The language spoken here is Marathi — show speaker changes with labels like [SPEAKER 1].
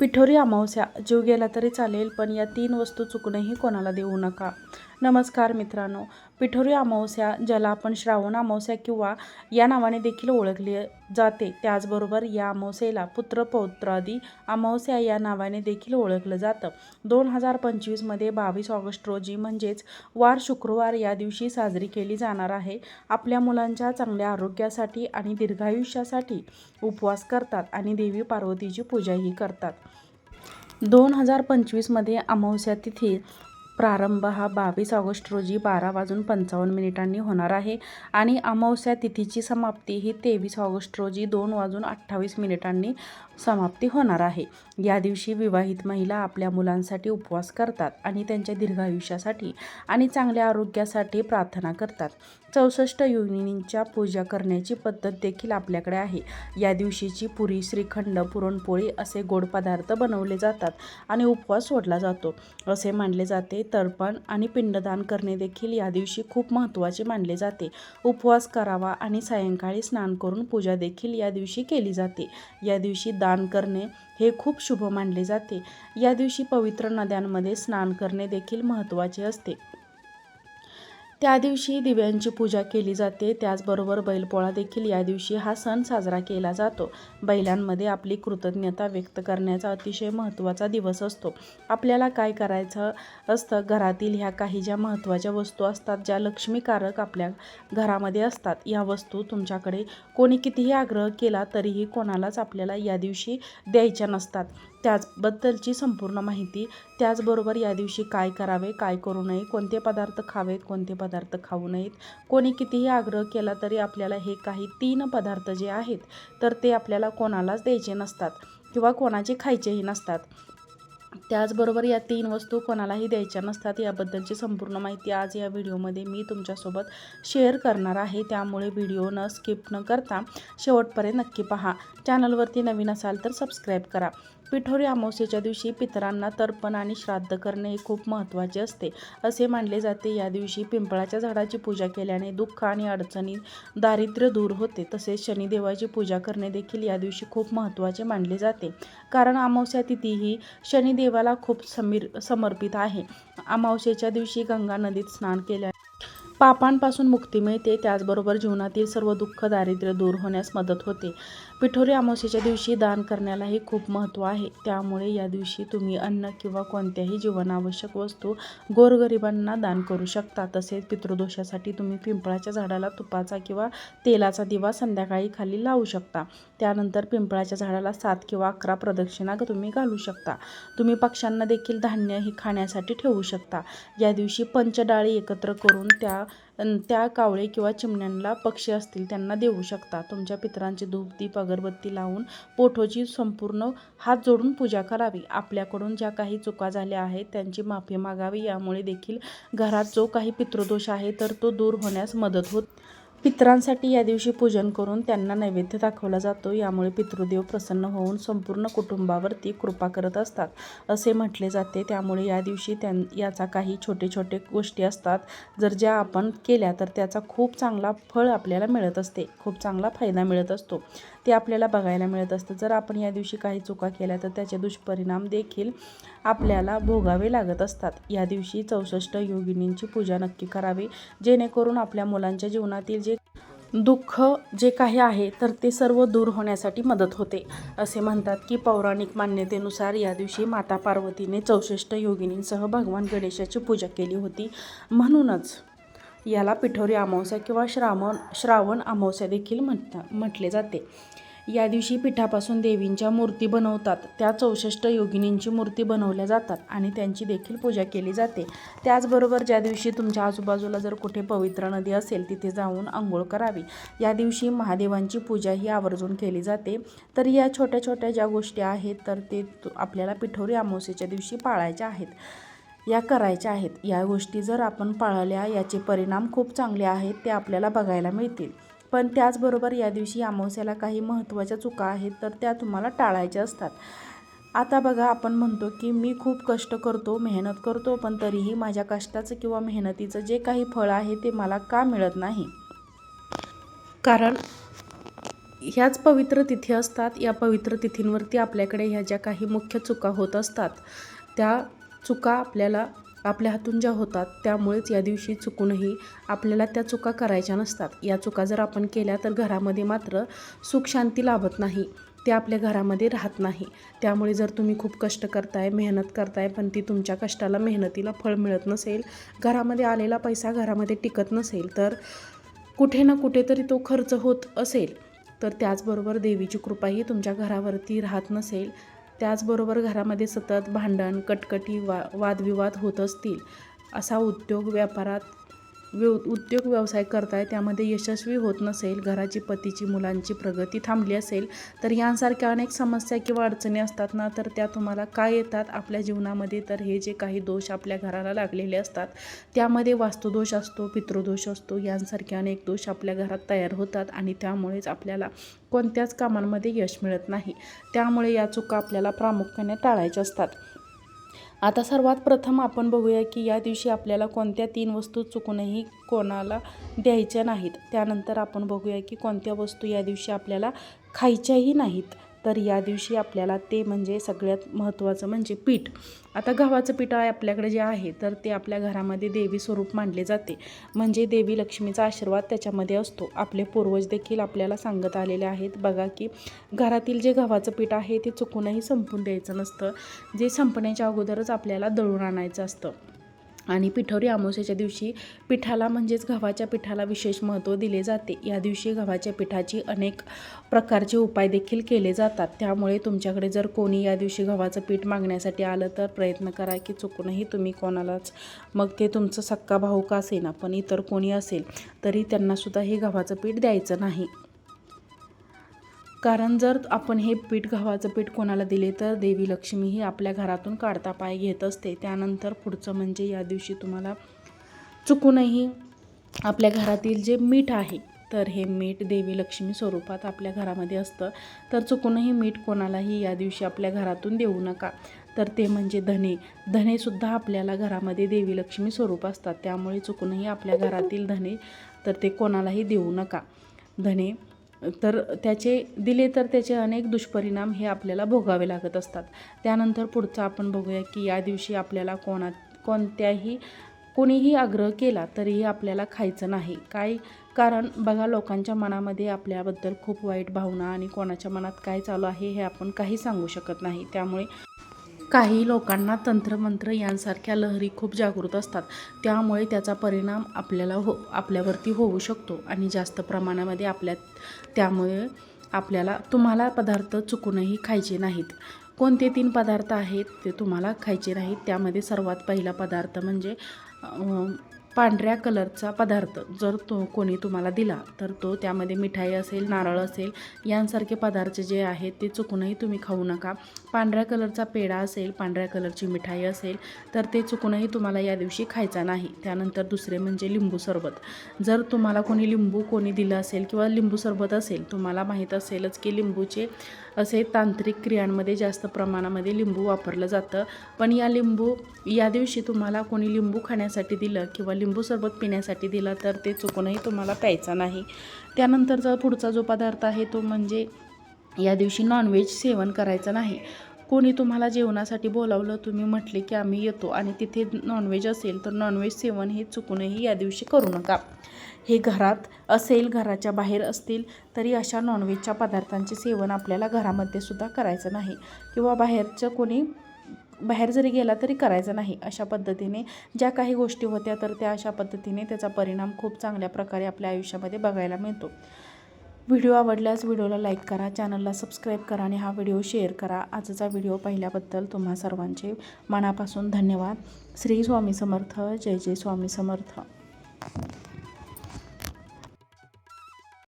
[SPEAKER 1] पिठोरी अमावस्या जीव गेला तरी चालेल पण या तीन वस्तू चुकूनही कोणाला देऊ नका. नमस्कार मित्रांनो पिठोरी अमावस्या ज्याला आपण श्रावण अमावस्या किंवा या नावाने देखील ओळखले जाते त्याचबरोबर या अमावस्येला पुत्र पौत्रादी अमावस्या या नावाने देखील ओळखलं जातं. दोन हजार पंचवीसमध्ये बावीस ऑगस्ट रोजी म्हणजेच वार शुक्रवार या दिवशी साजरी केली जाणार आहे. आपल्या मुलांच्या चांगल्या आरोग्यासाठी आणि दीर्घायुष्यासाठी उपवास करतात आणि देवी पार्वतीची पूजाही करतात. दोन हजार पंचवीसमध्ये अमावस्या तिथी प्रारंभ हा बावीस ऑगस्ट रोजी बारा वाजून पंचावन्न मिनिटांनी होणार आहे आणि अमावस्या तिथीची समाप्ती ही तेवीस ऑगस्ट रोजी दोन वाजून अठ्ठावीस मिनिटांनी समाप्ती होणार आहे. या दिवशी विवाहित महिला आपल्या मुलांसाठी उपवास करतात आणि त्यांच्या दीर्घायुष्यासाठी आणि चांगल्या आरोग्यासाठी प्रार्थना करतात. चौसष्ट योगिनींच्या पूजा करण्याची पद्धत देखील आपल्याकडे आहे. या दिवशीची पुरी श्रीखंड पुरणपोळी असे गोड पदार्थ बनवले जातात आणि उपवास सोडला जातो. असे मानले जाते तर्पण आणि पिंडदान करणे देखील या दिवशी खूप महत्त्वाचे मानले जाते. उपवास करावा आणि सायंकाळी स्नान करून पूजा देखील या दिवशी केली जाते. या दिवशी दान करणे हे खूप शुभ मानले जाते. या दिवशी पवित्र नद्यांमध्ये स्नान करणे देखील महत्त्वाचे असते. त्या दिवशी दिव्यांची पूजा केली जाते त्याचबरोबर बैलपोळा देखील या दिवशी हा सण साजरा केला जातो. बैलांमध्ये आपली कृतज्ञता व्यक्त करण्याचा अतिशय महत्त्वाचा दिवस असतो. आपल्याला काय करायचं असतं? घरातील ह्या काही ज्या महत्त्वाच्या वस्तू असतात ज्या लक्ष्मीकारक आपल्या घरामध्ये असतात या वस्तू तुमच्याकडे कोणी कितीही आग्रह केला तरीही कोणालाच आपल्याला या दिवशी द्यायच्या नसतात. त्याचबद्दलची संपूर्ण माहिती त्याचबरोबर या दिवशी काय करावे काय करू नये कोणते पदार्थ खावेत कोणते पदार्थ खाऊ नयेत कोणी कितीही आग्रह केला तरी आपल्याला हे काही तीन पदार्थ जे आहेत तर ते आपल्याला कोणालाच द्यायचे नसतात किंवा कोणाचे खायचेही नसतात. त्याचबरोबर या तीन वस्तू कोणालाही द्यायच्या नसतात याबद्दलची संपूर्ण माहिती आज या व्हिडिओमध्ये मी तुमच्यासोबत शेअर करणार आहे. त्यामुळे व्हिडिओ न स्किप न करता शेवटपर्यंत नक्की पहा. चॅनलवरती नवीन असाल तर सबस्क्राईब करा. पिठोरी अमावस्येच्या दिवशी पितरांना तर्पण आणि श्राद्ध करणे हे खूप महत्त्वाचे असते. असे मानले जाते या दिवशी पिंपळाच्या झाडाची पूजा केल्याने दुःख आणि अडचणी दारिद्र्य दूर होते. तसेच शनिदेवाची पूजा करणे देखील या दिवशी खूप महत्त्वाचे मानले जाते. कारण अमावस्या तिथी ही शनिदेवाला खूप समीर समर्पित आहे. अमावस्येच्या दिवशी गंगा नदीत स्नान केल्या पापांपासून मुक्ती मिळते त्याचबरोबर जीवनातील सर्व दुःख दारिद्र्य दूर होण्यास मदत होते. पिठोरी अमावस्येच्या दिवशी दान करण्यालाही खूप महत्त्व आहे. त्यामुळे या दिवशी तुम्ही अन्न किंवा कोणत्याही जीवनावश्यक वस्तू गोरगरिबांना दान करू शकता. तसेच पितृदोषासाठी तुम्ही पिंपळाच्या झाडाला तुपाचा किंवा तेलाचा दिवा संध्याकाळी खाली लावू शकता. त्यानंतर पिंपळाच्या झाडाला सात किंवा अकरा प्रदक्षिणा तुम्ही घालू शकता. तुम्ही पक्ष्यांना देखील धान्य ही खाण्यासाठी ठेवू शकता. या दिवशी पंचडाळी एकत्र करून त्या त्या कावळे किंवा चिमण्यांना पक्षी असतील त्यांना देऊ शकता. तुमच्या पितरांची धूप दीप अगरबत्ती लावून पोठोची संपूर्ण हात जोडून पूजा करावी. आपल्याकडून ज्या काही चुका झाल्या आहेत त्यांची माफी मागावी. यामुळे देखील घरात जो काही पितृदोष आहे तर तो दूर होण्यास मदत होत. पितरांसाठी या दिवशी पूजन करून त्यांना नैवेद्य दाखवला जातो. यामुळे पितृदेव प्रसन्न होऊन संपूर्ण कुटुंबावरती कृपा करत असतात असे म्हटले जाते. त्यामुळे या दिवशी त्यां याचा काही छोटे छोटे गोष्टी असतात. जर ज्या आपण केल्या तर त्याचा खूप चांगला फळ आपल्याला मिळत असते. खूप चांगला फायदा मिळत असतो. ते आपल्याला बघायला मिळत असतं. जर आपण या दिवशी काही चुका केल्या तर त्याचे दुष्परिणाम देखील आपल्याला भोगावे लागत असतात. या दिवशी चौसष्ट योगिनींची पूजा नक्की करावी. जेणेकरून आपल्या मुलांच्या जीवनातील जे दुःख जे काही आहे तर ते सर्व दूर होण्यासाठी मदत होते. असे म्हणतात की पौराणिक मान्यतेनुसार या दिवशी माता पार्वतीने चौसष्ट योगिनींसह भगवान गणेशाची पूजा केली होती. म्हणूनच याला पिठोरी अमावस्या किंवा श्रावण श्रावण अमावस्या देखील म्हणता म्हटले जाते. या दिवशी पिठापासून देवींच्या मूर्ती बनवतात. त्या चौसष्ट योगिनींची मूर्ती बनवल्या जातात आणि त्यांची देखील पूजा केली जाते. त्याचबरोबर ज्या दिवशी तुमच्या आजूबाजूला जर कुठे पवित्र नदी असेल तिथे जाऊन आंघोळ करावी. या दिवशी महादेवांची पूजा ही आवर्जून केली जाते. तर या छोट्या छोट्या ज्या गोष्टी आहेत तर ते आपल्याला पिठोरी अमावस्येच्या दिवशी पाळायच्या आहेत. या करायच्या आहेत. या गोष्टी जर आपण पाळल्या याचे परिणाम खूप चांगले आहेत ते आपल्याला बघायला मिळतील. पण त्याचबरोबर या दिवशी अमावस्याला काही महत्त्वाच्या चुका आहेत तर त्या तुम्हाला टाळायच्या असतात. आता बघा आपण म्हणतो की मी खूप कष्ट करतो मेहनत करतो पण तरीही माझ्या कष्टाचं किंवा मेहनतीचं जे काही फळ आहे ते मला का मिळत नाही? कारण ह्याच पवित्र तिथी असतात. या पवित्र तिथींवरती आपल्याकडे ह्या ज्या काही मुख्य चुका होत असतात त्या चुका आपल्याला आपल्या हातून ज्या होतात त्यामुळेच या दिवशी चुकूनही आपल्याला त्या चुका करायच्या नसतात. या चुका जर आपण केल्या तर घरामध्ये मात्र सुख शांती लाभत नाही. ते आपल्या घरामध्ये राहत नाही. त्यामुळे जर तुम्ही खूप कष्ट करताय मेहनत करताय पण ती तुमच्या कष्टाला मेहनतीला फळ मिळत नसेल घरामध्ये आलेला पैसा घरामध्ये टिकत नसेल तर कुठे ना कुठेतरी तो खर्च होत असेल. तर त्याचबरोबर देवीची कृपाही तुमच्या घरावरती राहत नसेल. त्याचबरोबर घरामध्ये सतत भांडण कटकटी वा वादविवाद होत असतील असा उद्योग व्यापारात व्यव उद्योग व्यवसाय करताय त्यामध्ये यशस्वी होत नसेल घराची पतीची मुलांची प्रगती थांबली असेल तर यांसारख्या अनेक समस्या किंवा अडचणी असतात ना तर त्या तुम्हाला काय येतात? आपल्या जीवनामध्ये तर हे जे काही दोष आपल्या घराला लागलेले असतात त्यामध्ये वास्तुदोष असतो पितृदोष असतो यांसारखे अनेक दोष आपल्या घरात तयार होतात आणि त्यामुळेच आपल्याला कोणत्याच कामांमध्ये यश मिळत नाही. त्यामुळे या चुका आपल्याला प्रामुख्याने टाळायच्या असतात. आता सर्वात प्रथम आपण बघूया की या दिवशी आपल्याला कोणत्या तीन वस्तू चुकूनही कोणाला द्यायच्या नाहीत. त्यानंतर आपण बघूया की कोणत्या वस्तू या दिवशी आपल्याला खायच्याही नाहीत. तर या दिवशी आपल्याला ते म्हणजे सगळ्यात महत्त्वाचं म्हणजे पीठ. आता गव्हाचं पीठ आहे आपल्याकडे जे आहे तर ते आपल्या घरामध्ये देवी स्वरूप मानले जाते. म्हणजे देवी लक्ष्मीचा आशीर्वाद त्याच्यामध्ये असतो. आपले पूर्वज देखील आपल्याला सांगत आलेले आहेत. बघा की घरातील जे गव्हाचं पीठ आहे ते चुकूनही संपून द्यायचं नसतं. जे संपण्याच्या अगोदरच आपल्याला दळून आणायचं असतं. आणि पिठोरी अमावस्येच्या दिवशी पिठाला म्हणजेच गव्हाच्या पिठाला विशेष महत्त्व दिले जाते. या दिवशी गव्हाच्या पिठाची अनेक प्रकारचे उपाय देखील केले जातात. त्यामुळे तुमच्याकडे जर कोणी या दिवशी गव्हाचं पीठ मागण्यासाठी आलं तर प्रयत्न करा की चुकूनही तुम्ही कोणालाच मग ते तुमचं सक्का भाऊ का असेना पण इतर कोणी असेल तरी त्यांनासुद्धा हे गव्हाचं पीठ द्यायचं नाही. कारण जर आपण हे पीठ गव्हाचं पीठ कोणाला दिले तर देवी लक्ष्मी ही आपल्या घरातून काढता पाय घेत असते. त्यानंतर पुढचं म्हणजे या दिवशी तुम्हाला चुकूनही आपल्या घरातील जे मीठ आहे तर हे मीठ देवी लक्ष्मी स्वरूपात आपल्या घरामध्ये असतं. तर चुकूनही मीठ कोणालाही या दिवशी आपल्या घरातून देऊ नका. तर ते म्हणजे धने. धनेसुद्धा आपल्याला घरामध्ये देवी लक्ष्मी स्वरूप असतात. त्यामुळे चुकूनही आपल्या घरातील धने तर ते कोणालाही देऊ नका. धने तर त्याचे दिले तर त्याचे अनेक दुष्परिणाम हे आपल्याला भोगावे लागत असतात. त्यानंतर पुढचं आपण बघूया की या दिवशी आपल्याला कोणा कोणत्याही कोणीही आग्रह केला तरीही आपल्याला खायचं नाही. काय कारण? बघा लोकांच्या मनामध्ये आपल्याबद्दल खूप वाईट भावना आणि कोणाच्या मनात काय चालू आहे हे आपण काही सांगू शकत नाही. त्यामुळे काही लोकांना तंत्रमंत्र यांसारख्या लहरी खूप जागृत असतात. त्यामुळे त्याचा परिणाम आपल्याला हो आपल्यावरती होऊ शकतो आणि जास्त प्रमाणामध्ये आपल्या त्यामुळे आपल्याला तुम्हाला पदार्थ चुकूनही खायचे नाहीत. कोणते तीन पदार्थ आहेत ते तुम्हाला खायचे नाहीत. त्यामध्ये सर्वात पहिला पदार्थ म्हणजे पांढऱ्या कलरचा पदार्थ. जर तो कोणी तुम्हाला दिला तर तो त्यामध्ये मिठाई असेल नारळ असेल यांसारखे पदार्थ जे आहेत ते चुकूनही तुम्ही खाऊ नका. पांढऱ्या कलरचा पेढा असेल पांढऱ्या कलरची मिठाई असेल तर ते चुकूनही तुम्हाला या दिवशी खायचा नाही. त्यानंतर दुसरे म्हणजे लिंबू सरबत. जर तुम्हाला कोणी लिंबू कोणी दिलं असेल किंवा लिंबू सरबत असेल तुम्हाला माहीत असेलच की लिंबूचे असे तांत्रिक क्रियांमध्ये जास्त प्रमाणामध्ये लिंबू वापरलं जातं. पण या लिंबू या दिवशी तुम्हाला कोणी लिंबू खाण्यासाठी दिलं किंवा लिंबू सरबत पिण्यासाठी दिलं तर ते चुकूनही तुम्हाला प्यायचा नाही. त्यानंतरचा पुढचा जो पदार्थ आहे तो म्हणजे या दिवशी नॉनव्हेज सेवन करायचं नाही. कोणी तुम्हाला जेवणासाठी बोलावलं तुम्ही म्हटले की आम्ही येतो आणि तिथे नॉनव्हेज असेल तर नॉनव्हेज सेवन हे चुकूनही या दिवशी करू नका. हे घरात असेल घराच्या बाहेर असतील तरी अशा नॉनव्हेजच्या पदार्थांचे सेवन आपल्याला घरामध्ये सुद्धा करायचं नाही. किंवा बाहेरचं कोणी बाहेर जरी गेला तरी करायचं नाही अशा पद्धतीने. ज्या काही गोष्टी होत्या तर त्या अशा पद्धतीने त्याचा परिणाम खूप चांगल्या प्रकारे आपल्या आयुष्यामध्ये बघायला मिळतो. व्हिडिओ आवडल्यास व्हिडिओला लाईक करा चॅनलला सबस्क्राईब करा आणि हा व्हिडिओ शेअर करा. आजचा व्हिडिओ पाहिल्याबद्दल तुम्हा सर्वांचे मनापासून धन्यवाद. श्री स्वामी समर्थ. जय जय स्वामी समर्थ.